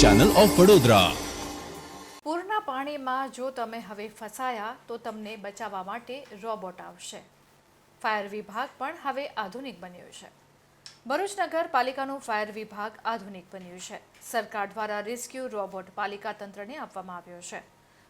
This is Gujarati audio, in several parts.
ચેનલ ઓફ વડોદરા પૂરના પાણીમાં જો તમે હવે ફસાયા, તો તમને બચાવવા માટે રોબોટ આવશે. ફાયર વિભાગ પણ હવે આધુનિક બન્યું છે. ભરૂચ નગરપાલિકાનું ફાયર વિભાગ આધુનિક બન્યું છે. સરકાર દ્વારા રેસ્ક્યુ રોબોટ પાલિકા તંત્રને આપવામાં આવ્યો છે.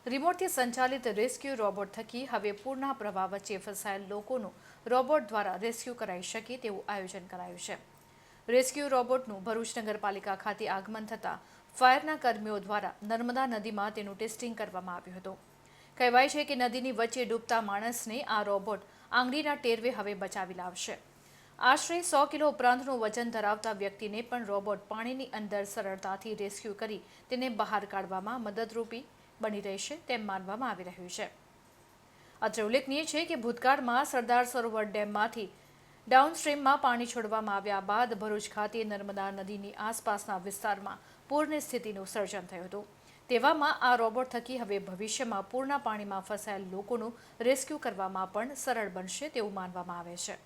રિમોટથી સંચાલિત રેસ્ક્યુ રોબોટ થકી હવે પૂરના પ્રવાહ વચ્ચે ફસાયેલ લોકોનું રોબોટ દ્વારા રેસ્ક્યુ કરાઈ શકે તેવું આયોજન કરાયું છે. રેસ્ક્યુ રોબોટનું ભરૂચ નગરપાલિકા ખાતે આગમન થતાં ફાયરના કર્મીઓ દ્વારા નર્મદા નદીમાં તેનું ટેસ્ટિંગ કરવામાં આવ્યું હતું. કહેવાય છે કે નદીની વચ્ચે ડૂબતા માણસને આ રોબોટ આંગળીના ટેરવે હવે બચાવી લાવશે. આશરે સો કિલો ઉપરાંતનું વજન ધરાવતા વ્યક્તિને પણ રોબોટ પાણીની અંદર સરળતાથી રેસ્ક્યુ કરી તેને બહાર કાઢવામાં મદદરૂપી બની રહેશે તેમ માનવામાં આવી રહ્યું છે. અત્રે ઉલ્લેખનીય છે કે ભૂતકાળમાં સરદાર સરોવર ડેમમાંથી ડાઉનસ્ટ્રીમમાં પાણી છોડવામાં આવ્યા બાદ ભરૂચ ખાતે નર્મદા નદીની આસપાસના વિસ્તારમાં પૂરની સ્થિતિનું સર્જન થયું હતું. તેવામાં આ રોબોટ થકી હવે ભવિષ્યમાં પૂરના પાણીમાં ફસાયેલ લોકોનું રેસ્ક્યુ કરવામાં પણ સરળ બનશે તેવું માનવામાં આવે છે.